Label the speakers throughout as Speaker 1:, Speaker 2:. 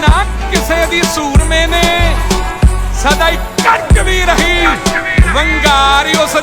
Speaker 1: ਨਾ ਕਿਸੇ ਦੀ ਸੂਰਮੇ ਨੇ ਸਦਾ ਹੀ ਕੜਕ ਵੀ ਰਹੀ ਵੰਗਾਰੀ ਉਸ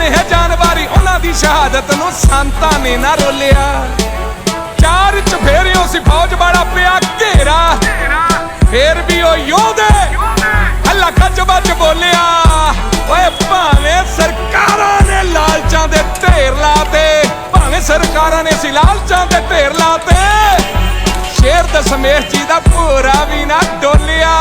Speaker 2: ਨੇ
Speaker 1: ਹੈ ਜਾਨਵਾਰੀ, ਉਹਨਾਂ ਦੀ ਸ਼ਹਾਦਤ ਨੂੰ ਸੰਤਾਂ ਨੇ ਨਾ ਰੋਲਿਆ। ਚਾਰ ਚਫੇਰਿਓ ਸੀ ਫੌਜ ਬੜਾ ਪਿਆ ਘੇਰਾ। ਫੇਰ ਵੀ ਉਹ ਯੋਧੇ, ਅੱਲਾ ਖੱਜ ਵੱਜ ਬੋਲਿਆ। ਓਏ ਭਾਵੇਂ ਸਰਕਾਰਾਂ ਨੇ ਲਾਲਚਾਂ ਦੇ ਢੇਰ ਲਾਤੇ, ਭਾਵੇਂ ਸਰਕਾਰਾਂ ਨੇ ਸੀ ਲਾਲਚਾਂ ਦੇ ਢੇਰ ਲਾਤੇ, ਸ਼ੇਰ ਦਸਮੇਸ਼ ਜੀ ਦਾ ਪੂਰਾ ਵੀ ਨਾ ਡੋਲਿਆ।